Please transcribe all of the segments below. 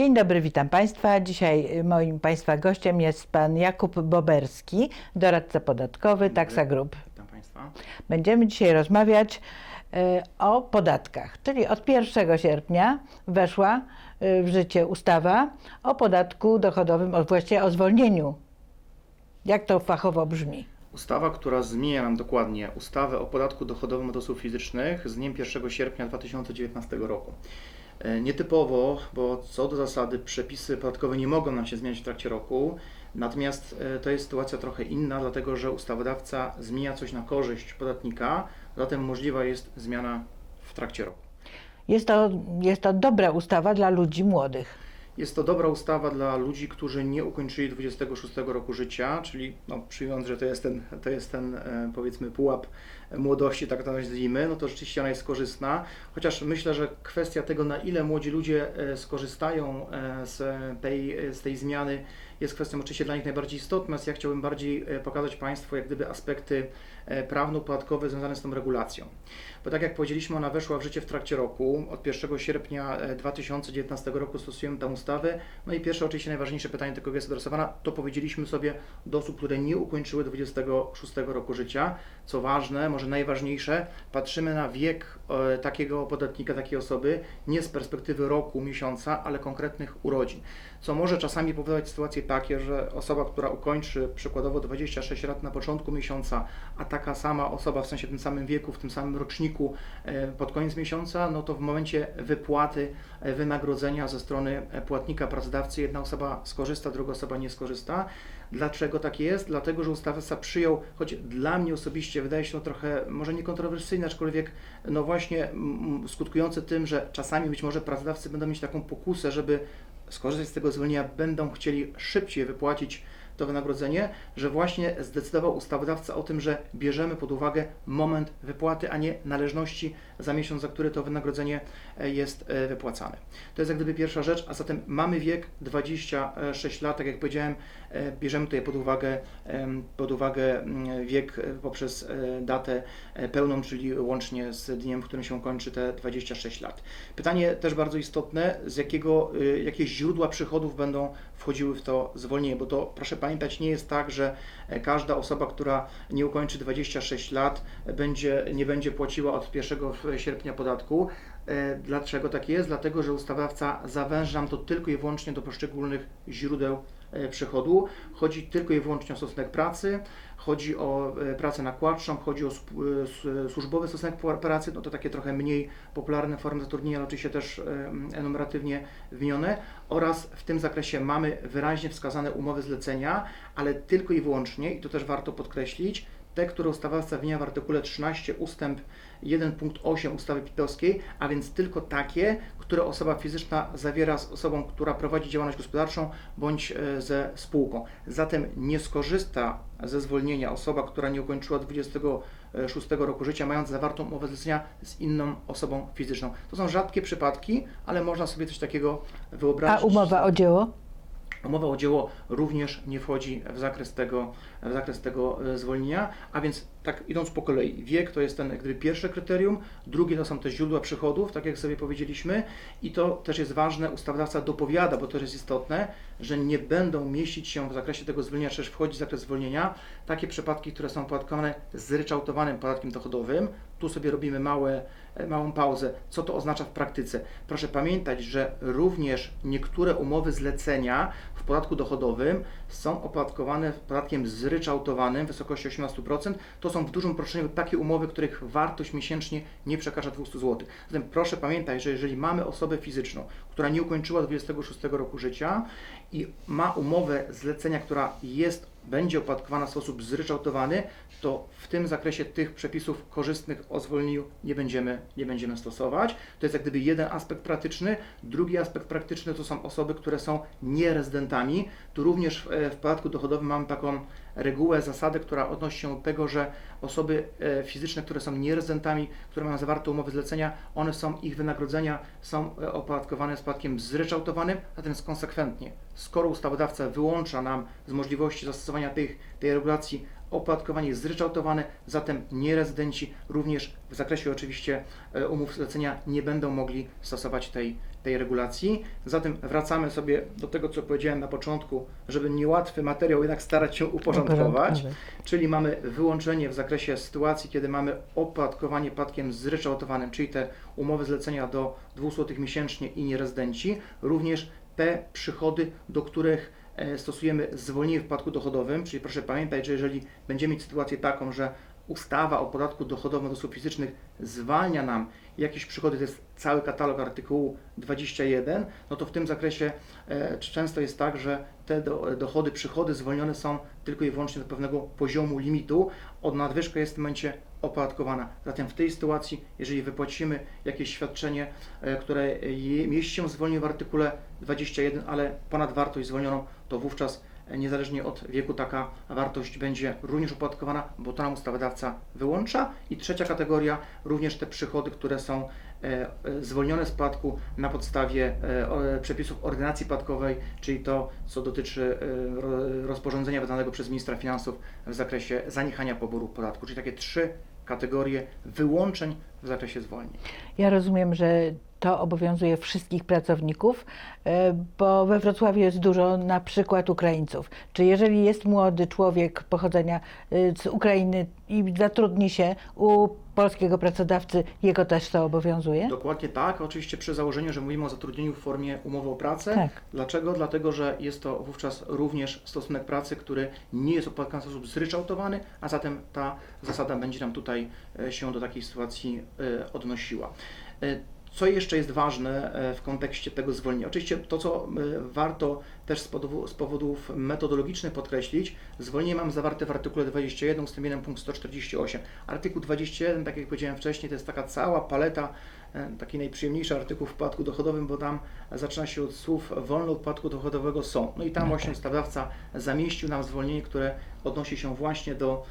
Dzień dobry, witam Państwa. Dzisiaj y, moim Państwa gościem jest Pan Jakub Boberski, doradca podatkowy Taxa Group. Witam Państwa. Będziemy dzisiaj rozmawiać y, o podatkach, czyli od 1 sierpnia weszła y, w życie ustawa o podatku dochodowym, właściwie o zwolnieniu. Jak to fachowo brzmi? Ustawa, która zmienia nam dokładnie ustawę o podatku dochodowym od osób fizycznych z dniem 1 sierpnia 2019 roku. E, Nietypowo, bo co do zasady przepisy podatkowe nie mogą nam się zmieniać w trakcie roku, natomiast e, to jest sytuacja trochę inna, dlatego że ustawodawca zmienia coś na korzyść podatnika, zatem możliwa jest zmiana w trakcie roku. Jest to, jest to dobra ustawa dla ludzi młodych. Jest to dobra ustawa dla ludzi, którzy nie ukończyli 26 roku życia, czyli no, przyjmując, że to jest ten, to jest ten e, powiedzmy pułap młodości, tak nazwijmy, no to rzeczywiście ona jest korzystna, chociaż myślę, że kwestia tego, na ile młodzi ludzie e, skorzystają e, z tej, z tej zmiany, jest kwestią oczywiście dla nich najbardziej istotną, natomiast ja chciałbym bardziej e, pokazać Państwu jak gdyby aspekty prawno-podatkowe związane z tą regulacją. Bo tak jak powiedzieliśmy, ona weszła w życie w trakcie roku. Od 1 sierpnia e, 2019 roku stosujemy tę ustawę. No i pierwsze, oczywiście najważniejsze pytanie, do kogo jest adresowana, to powiedzieliśmy sobie do osób, które nie ukończyły 26 roku życia. Co ważne, może najważniejsze, patrzymy na wiek e, takiego podatnika, takiej osoby, nie z perspektywy roku, miesiąca, ale konkretnych urodzin. Co może czasami powodować sytuacje takie, że osoba, która ukończy przykładowo 26 lat na początku miesiąca, a taka sama osoba w sensie tym samym wieku, w tym samym roczniku e, pod koniec miesiąca, no to w momencie wypłaty e, wynagrodzenia ze strony płatnika, pracodawcy, jedna osoba skorzysta, druga osoba nie skorzysta. Dlaczego tak jest? Dlatego, że ustawodawca przyjął, choć dla mnie osobiście wydaje się to trochę może niekontrowersyjne, aczkolwiek no właśnie skutkujące tym, że czasami być może pracodawcy będą mieć taką pokusę, żeby skorzystać z tego zwolnienia, będą chcieli szybciej wypłacić to wynagrodzenie, że właśnie zdecydował ustawodawca o tym, że bierzemy pod uwagę moment wypłaty, a nie należności za miesiąc, za który to wynagrodzenie e, jest e, wypłacane. To jest jak gdyby pierwsza rzecz, a zatem mamy wiek 26 lat, tak jak powiedziałem, e, bierzemy tutaj pod uwagę, pod uwagę mm, wiek poprzez datę pełną, czyli łącznie z dniem, w którym się kończy te 26 lat. Pytanie też bardzo istotne, z jakiego, jakie źródła przychodów będą wchodziły w to zwolnienie, bo to proszę pamiętać, nie jest tak, że e, każda osoba, która nie ukończy 26 lat, e, będzie, nie będzie płaciła od 1 sierpnia podatku. E, Dlaczego tak jest? Dlatego, że ustawodawca zawęża to tylko i wyłącznie do poszczególnych źródeł przychodu. Chodzi tylko i wyłącznie o stosunek pracy, chodzi o e, pracę nakładczą, chodzi o e, służbowy stosunek pracy, no to takie trochę mniej popularne formy zatrudnienia, ale oczywiście też e, enumeratywnie wymienione. Oraz w tym zakresie mamy wyraźnie wskazane umowy zlecenia, ale tylko i wyłącznie, i to też warto podkreślić, te, które ustawodawca wymienia w artykule 13 ustęp 1 punkt 8 ustawy pitowskiej, a więc tylko takie, które osoba fizyczna zawiera z osobą, która prowadzi działalność gospodarczą bądź e, ze spółką. Zatem nie skorzysta ze zwolnienia osoba, która nie ukończyła 26 roku życia, mając zawartą umowę zlecenia z inną osobą fizyczną. To są rzadkie przypadki, ale można sobie coś takiego A wyobrazić. umowa o dzieło? Umowa o dzieło również nie wchodzi w zakres tego, w zakres tego e, zwolnienia, a więc tak idąc po kolei, wiek to jest ten gdyby pierwsze kryterium, drugie to są te źródła przychodów, tak jak sobie powiedzieliśmy i to też jest ważne, ustawodawca dopowiada, bo to jest istotne, że nie będą mieścić się w zakresie tego zwolnienia, czy też wchodzi w zakres zwolnienia takie przypadki, które są opodatkowane zryczałtowanym podatkiem dochodowym. Tu sobie robimy małe, e, małą pauzę. Co to oznacza w praktyce? Proszę pamiętać, że również niektóre umowy zlecenia w podatku dochodowym są opodatkowane podatkiem zryczałtowanym w wysokości 18%. To są w dużym uproszczeniu takie umowy, których wartość miesięcznie nie przekracza 200 zł. Zatem proszę pamiętać, że jeżeli mamy osobę fizyczną, która nie ukończyła 26 roku życia i ma umowę zlecenia, która jest będzie opodatkowana w sposób zryczałtowany, to w tym zakresie tych przepisów korzystnych o zwolnieniu nie będziemy, nie będziemy stosować. To jest jak gdyby jeden aspekt praktyczny. Drugi aspekt praktyczny to są osoby, które są nierezydentami. Tu również w, e, w podatku dochodowym mamy taką regułę, zasadę, która odnosi się do tego, że osoby e, fizyczne, które są nierezydentami, które mają zawarte umowy zlecenia, one są, ich wynagrodzenia są e, opodatkowane z podatkiem zryczałtowanym, więc konsekwentnie. Skoro ustawodawca wyłącza nam z możliwości zastosowania tych, tej regulacji opodatkowanie zryczałtowane, zatem nierezydenci również w zakresie oczywiście e, umów zlecenia nie będą mogli stosować tej, tej regulacji. Zatem wracamy sobie do tego, co powiedziałem na początku, żeby niełatwy materiał jednak starać się uporządkować. Czyli mamy wyłączenie w zakresie sytuacji, kiedy mamy opodatkowanie podatkiem zryczałtowanym, czyli te umowy zlecenia do 2 zł miesięcznie i nierezydenci, również te przychody, do których e, stosujemy zwolnienie w podatku dochodowym, czyli proszę pamiętać, że jeżeli będziemy mieć sytuację taką, że ustawa o podatku dochodowym od osób fizycznych zwalnia nam jakieś przychody, to jest cały katalog artykułu 21, no to w tym zakresie e, często jest tak, że te do, dochody, przychody zwolnione są tylko i wyłącznie do pewnego poziomu limitu, od nadwyżka jest w tym momencie opodatkowana. Zatem w tej sytuacji, jeżeli wypłacimy jakieś świadczenie, e, które mieści się w zwolnieniu w artykule 21, ale ponad wartość zwolnioną, to wówczas niezależnie od wieku taka wartość będzie również opodatkowana, bo to nam ustawodawca wyłącza. I trzecia kategoria, również te przychody, które są e, e, zwolnione z podatku na podstawie e, przepisów ordynacji podatkowej, czyli to, co dotyczy ro- rozporządzenia wydanego przez ministra finansów w zakresie zaniechania poboru podatku, czyli takie trzy kategorie wyłączeń w zakresie zwolnień. Ja rozumiem, że to obowiązuje wszystkich pracowników, e, bo we Wrocławiu jest dużo na przykład Ukraińców. Czy jeżeli jest młody człowiek pochodzenia e, z Ukrainy i zatrudni się u polskiego pracodawcy, jego też to obowiązuje? Dokładnie tak, oczywiście przy założeniu, że mówimy o zatrudnieniu w formie umowy o pracę. Tak. Dlaczego? Dlatego, że jest to wówczas również stosunek pracy, który nie jest opodatkowany w sposób zryczałtowany, a zatem ta zasada będzie nam tutaj e, się do takiej sytuacji odnosiła. Co jeszcze jest ważne e, w kontekście tego zwolnienia? Oczywiście to, co e, warto też z powodu- z powodów metodologicznych podkreślić, zwolnienie mam zawarte w artykule 21 ust. 1 punkt 148. Artykuł 21, tak jak powiedziałem wcześniej, to jest taka cała paleta e, taki najprzyjemniejszy artykuł w podatku dochodowym, bo tam zaczyna się od słów wolne od podatku dochodowego są. No i tam właśnie ustawodawca zamieścił nam zwolnienie, które odnosi się właśnie do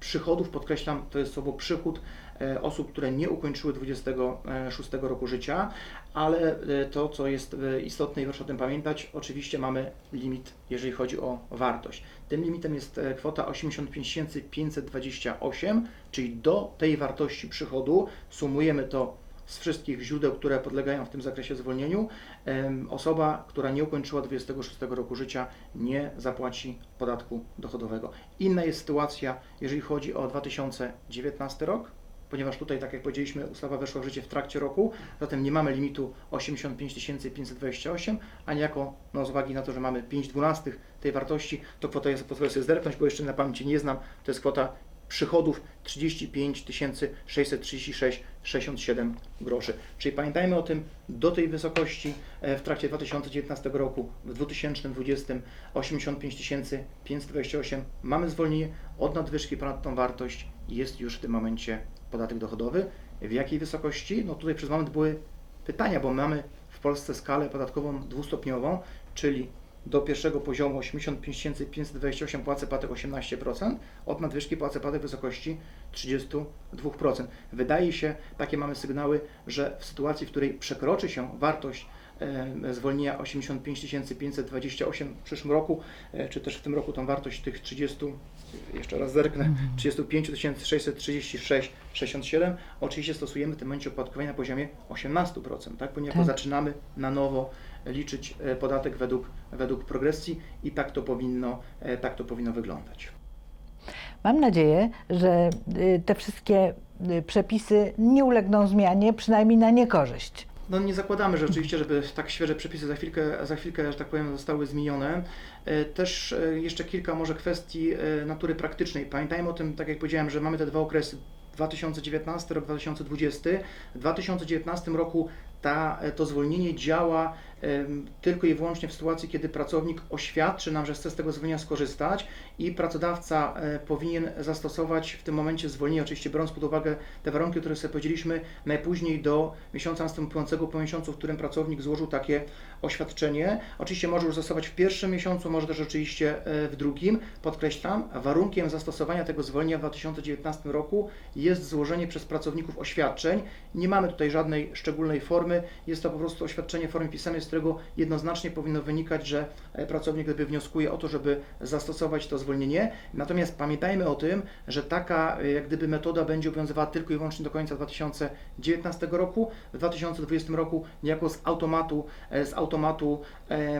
przychodów, podkreślam, to jest słowo przychód osób, które nie ukończyły 26 roku życia, ale e, to, co jest e, istotne i proszę o tym pamiętać, oczywiście mamy limit, jeżeli chodzi o wartość. Tym limitem jest e, kwota 85 528, czyli do tej wartości przychodu sumujemy to z wszystkich źródeł, które podlegają w tym zakresie zwolnieniu, osoba, która nie ukończyła 26 roku życia, nie zapłaci podatku dochodowego. Inna jest sytuacja, jeżeli chodzi o 2019 rok, ponieważ tutaj, tak jak powiedzieliśmy, ustawa weszła w życie w trakcie roku, zatem nie mamy limitu 85 528, a niejako no, z uwagi na to, że mamy 5 dwunastych tej wartości, to kwota jest, pozwolę sobie zerknąć, bo jeszcze na pamięci nie znam, to jest kwota przychodów 35 636,67 groszy. Czyli pamiętajmy o tym, do tej wysokości e, w trakcie 2019 roku, w 2020 85 528 mamy zwolnienie od nadwyżki ponad tą wartość jest już w tym momencie podatek dochodowy. W jakiej wysokości? No tutaj przez moment były pytania, bo mamy w Polsce skalę podatkową dwustopniową, czyli do pierwszego poziomu 85 528 płacę podatek 18%, od nadwyżki płacę podatek w wysokości 32%. Wydaje się, takie mamy sygnały, że w sytuacji, w której przekroczy się wartość e, zwolnienia 85 528 w przyszłym roku, e, czy też w tym roku tą wartość tych 30, jeszcze raz zerknę, 35 636,67, oczywiście stosujemy w tym momencie opodatkowanie na poziomie 18%, tak? ponieważ Tak. zaczynamy na nowo liczyć e, podatek według, według progresji i tak to powinno, e, tak to powinno wyglądać. Mam nadzieję, że y, te wszystkie przepisy nie ulegną zmianie, przynajmniej na niekorzyść. No nie zakładamy że rzeczywiście, żeby tak świeże przepisy za chwilkę, za chwilkę, że tak powiem, zostały zmienione. E, Też e, jeszcze kilka może kwestii e, natury praktycznej. Pamiętajmy o tym, tak jak powiedziałem, że mamy te dwa okresy 2019 rok 2020. W 2019 roku ta, e, to zwolnienie działa tylko i wyłącznie w sytuacji, kiedy pracownik oświadczy nam, że chce z tego zwolnienia skorzystać i pracodawca e, powinien zastosować w tym momencie zwolnienie, oczywiście biorąc pod uwagę te warunki, które sobie powiedzieliśmy, najpóźniej do miesiąca następującego po miesiącu, w którym pracownik złożył takie oświadczenie. Oczywiście może już zastosować w pierwszym miesiącu, może też oczywiście e, w drugim. Podkreślam, warunkiem zastosowania tego zwolnienia w 2019 roku jest złożenie przez pracowników oświadczeń. Nie mamy tutaj żadnej szczególnej formy, jest to po prostu oświadczenie w formie pisemnej, jest którego jednoznacznie powinno wynikać, że e, pracownik gdyby wnioskuje o to, żeby zastosować to zwolnienie. Natomiast pamiętajmy o tym, że taka e, jak gdyby metoda będzie obowiązywała tylko i wyłącznie do końca 2019 roku. W 2020 roku niejako z automatu, e, z automatu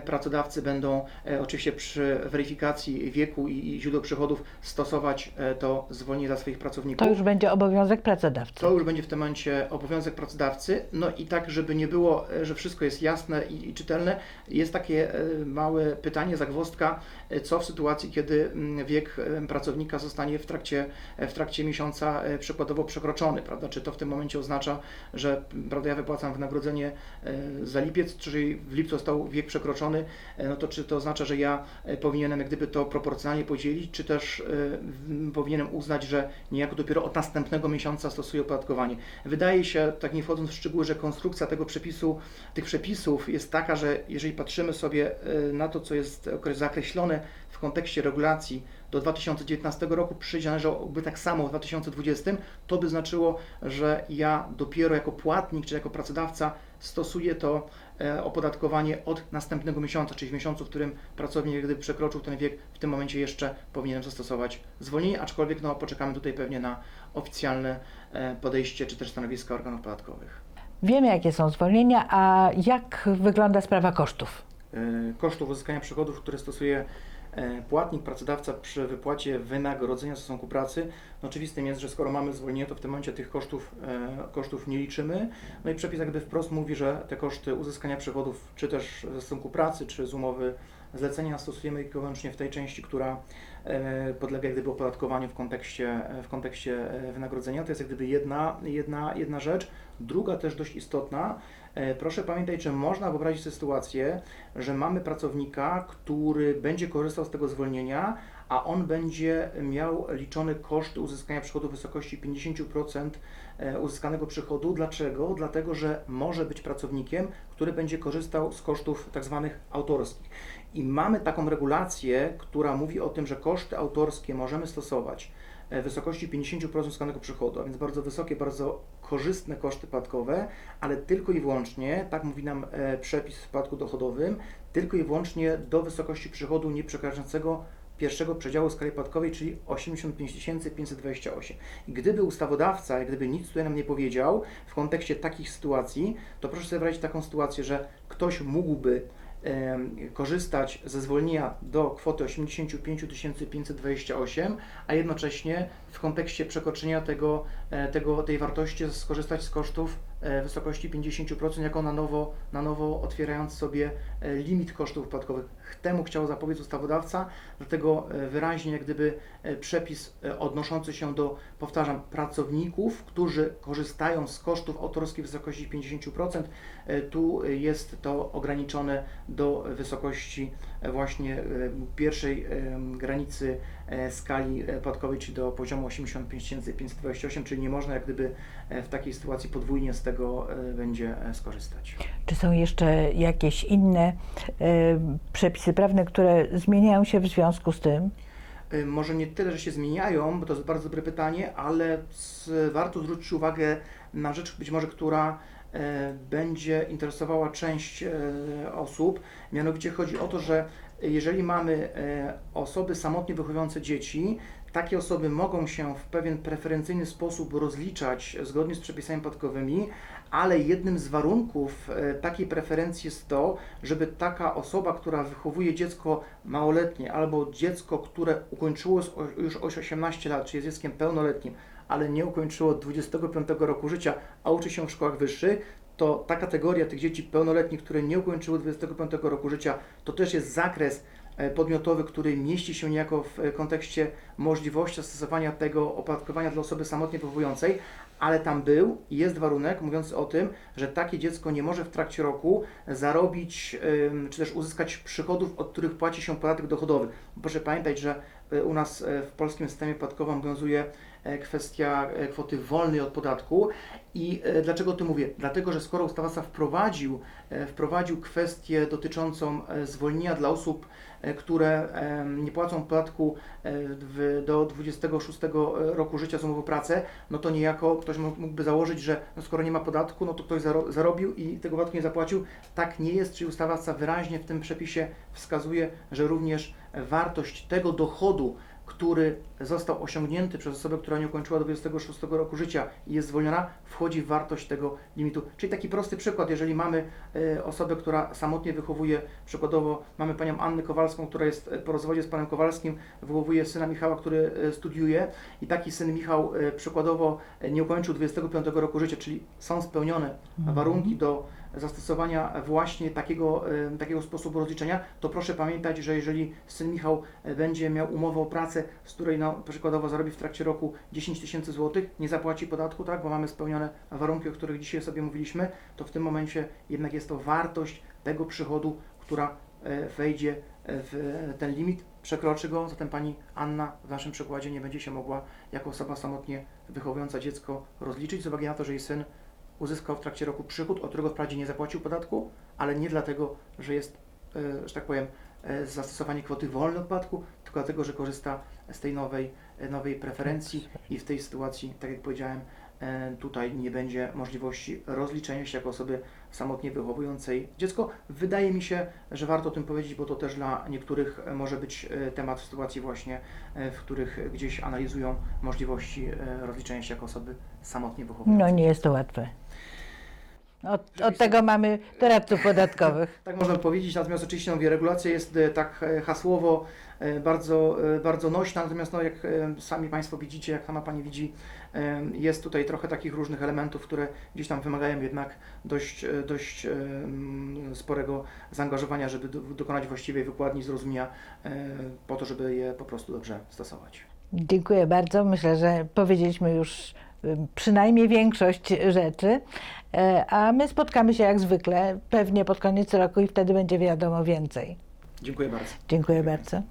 pracodawcy będą oczywiście przy weryfikacji wieku i, i źródeł przychodów stosować to zwolnienie dla swoich pracowników. To już będzie obowiązek pracodawcy. To już będzie w tym momencie obowiązek pracodawcy. No i tak, żeby nie było, że wszystko jest jasne i, i czytelne, jest takie e, małe pytanie, zagwozdka, e, co w sytuacji, kiedy mm, wiek e, pracownika zostanie w trakcie, w trakcie miesiąca przykładowo przekroczony, prawda? Czy to w tym momencie oznacza, że prawda, ja wypłacam wynagrodzenie za lipiec, czyli w lipcu został wiek przekroczony, no to czy to oznacza, że ja powinienem jak gdyby to proporcjonalnie podzielić, czy też powinienem uznać, że niejako dopiero od następnego miesiąca stosuję opodatkowanie. Wydaje się, tak nie wchodząc w szczegóły, że konstrukcja tego przepisu, tych przepisów jest taka, że jeżeli patrzymy sobie e, na to, co jest zakreślone w kontekście regulacji do 2019 roku, przyjdzie należałoby tak samo w 2020, to by znaczyło, że ja dopiero jako płatnik czy jako pracodawca stosuję to e, opodatkowanie od następnego miesiąca, czyli w miesiącu, w którym pracownik gdyby przekroczył ten wiek, w tym momencie jeszcze powinienem zastosować zwolnienie, aczkolwiek no, poczekamy tutaj pewnie na oficjalne e, podejście czy też stanowiska organów podatkowych. Wiemy, jakie są zwolnienia, a jak wygląda sprawa kosztów? E, kosztów uzyskania przychodów, które stosuje e, płatnik, pracodawca przy wypłacie wynagrodzenia w stosunku pracy. No oczywistym jest, że skoro mamy zwolnienie, to w tym momencie tych kosztów, e, kosztów nie liczymy. No i przepis jakby wprost mówi, że te koszty uzyskania przychodów, czy też ze stosunku pracy, czy z umowy zlecenia stosujemy wyłącznie w tej części, która podlega jak gdyby opodatkowaniu w kontekście, w kontekście e, wynagrodzenia. To jest jak gdyby jedna, jedna, jedna rzecz. Druga też dość istotna, E, Proszę pamiętać, że można wyobrazić sobie sytuację, że mamy pracownika, który będzie korzystał z tego zwolnienia, a on będzie miał liczony koszt uzyskania przychodu w wysokości 50% e, uzyskanego przychodu. Dlaczego? Dlatego, że może być pracownikiem, który będzie korzystał z kosztów tak zwanych autorskich. I mamy taką regulację, która mówi o tym, że koszty autorskie możemy stosować e, w wysokości 50% uzyskanego przychodu, a więc bardzo wysokie, bardzo korzystne koszty podatkowe, ale tylko i wyłącznie, tak mówi nam e, przepis w podatku dochodowym, tylko i wyłącznie do wysokości przychodu nieprzekraczającego pierwszego przedziału skali podatkowej, czyli 85 528. I gdyby ustawodawca, gdyby nic tutaj nam nie powiedział w kontekście takich sytuacji, to proszę sobie wyobrazić taką sytuację, że ktoś mógłby korzystać ze zwolnienia do kwoty 85 528, a jednocześnie w kontekście przekroczenia tego, tego, tej wartości skorzystać z kosztów e, w wysokości 50% jako na nowo, na nowo otwierając sobie e, limit kosztów podatkowych. Temu chciał zapobiec ustawodawca, dlatego e, wyraźnie jak gdyby e, przepis e, odnoszący się do, powtarzam, pracowników, którzy korzystają z kosztów autorskich w wysokości 50%, e, tu e, jest to ograniczone do wysokości e, właśnie e, pierwszej e, granicy e, skali e, podatkowej, czyli do poziomu 85 528, czyli nie można jak gdyby e, w takiej sytuacji podwójnie z tego e, będzie e, skorzystać. Czy są jeszcze jakieś inne e, przepisy prawne, które zmieniają się w związku z tym? Może nie tyle, że się zmieniają, bo to jest bardzo dobre pytanie, ale z, warto zwrócić uwagę na rzecz być może, która e, będzie interesowała część e, osób. Mianowicie chodzi o to, że jeżeli mamy e, osoby samotnie wychowujące dzieci, takie osoby mogą się w pewien preferencyjny sposób rozliczać zgodnie z przepisami podatkowymi, ale jednym z warunków e, takiej preferencji jest to, żeby taka osoba, która wychowuje dziecko małoletnie albo dziecko, które ukończyło już 18 lat, czyli jest dzieckiem pełnoletnim, ale nie ukończyło 25 roku życia, a uczy się w szkołach wyższych, to ta kategoria tych dzieci pełnoletnich, które nie ukończyły 25 roku życia, to też jest zakres e, podmiotowy, który mieści się niejako w e, kontekście możliwości stosowania tego opodatkowania dla osoby samotnie wychowującej, ale tam był i jest warunek mówiący o tym, że takie dziecko nie może w trakcie roku zarobić czy też uzyskać przychodów, od których płaci się podatek dochodowy. Proszę pamiętać, że y, u nas w polskim systemie podatkowym obowiązuje e, kwestia e, kwoty wolnej od podatku. I e, dlaczego o tym mówię? Dlatego, że skoro ustawodawca wprowadził, e, wprowadził kwestię dotyczącą e, zwolnienia dla osób, e, które nie płacą podatku e, w, do 26 roku życia z umowy o pracę, no to niejako ktoś mógł- mógłby założyć, że no skoro nie ma podatku, no to ktoś zaro, zarobił i tego podatku nie zapłacił. Tak nie jest, czyli ustawodawca wyraźnie w tym przepisie wskazuje, że również wartość tego dochodu, który został osiągnięty przez osobę, która nie ukończyła do 26 roku życia i jest zwolniona, wchodzi w wartość tego limitu. Czyli taki prosty przykład, jeżeli mamy e, osobę, która samotnie wychowuje, przykładowo mamy panią Annę Kowalską, która jest e, po rozwodzie z panem Kowalskim, wychowuje syna Michała, który e, studiuje i taki syn Michał przykładowo nie ukończył 25 roku życia, czyli są spełnione warunki do zastosowania właśnie takiego, e, takiego sposobu rozliczenia, to proszę pamiętać, że jeżeli syn Michał e, będzie miał umowę o pracę, z której no, przykładowo zarobi w trakcie roku 10 tysięcy złotych, nie zapłaci podatku, tak, bo mamy spełnione warunki, o których dzisiaj sobie mówiliśmy, to w tym momencie jednak jest to wartość tego przychodu, która e, wejdzie w ten limit, przekroczy go, zatem pani Anna w naszym przykładzie nie będzie się mogła jako osoba samotnie wychowująca dziecko rozliczyć z uwagi na to, że jej syn uzyskał w trakcie roku przychód, od którego wprawdzie nie zapłacił podatku, ale nie dlatego, że jest, e, że tak powiem, e, zastosowanie kwoty wolnej od podatku, tylko dlatego, że korzysta z tej nowej, e, nowej preferencji i w tej sytuacji, tak jak powiedziałem, tutaj nie będzie możliwości rozliczenia się jako osoby samotnie wychowującej dziecko. Wydaje mi się, że warto o tym powiedzieć, bo to też dla niektórych może być temat w sytuacji właśnie, w których gdzieś analizują możliwości rozliczenia się jako osoby samotnie wychowującej. No nie jest to łatwe. Od, od tego mamy doradców podatkowych. Tak można powiedzieć, natomiast oczywiście no, mówię, regulacja jest e, tak e, hasłowo e, bardzo, bardzo nośna, natomiast no, jak sami Państwo widzicie, jak sama Pani widzi, jest tutaj trochę takich różnych elementów, które gdzieś tam wymagają jednak dość, dość mm, sporego zaangażowania, żeby do, dokonać właściwej wykładni, zrozumienia po to, żeby je po prostu dobrze stosować. Dziękuję bardzo. Myślę, że powiedzieliśmy już przynajmniej większość rzeczy, E, a my spotkamy się jak zwykle, pewnie pod koniec roku i wtedy będzie wiadomo więcej. Dziękuję bardzo. Dziękuję bardzo.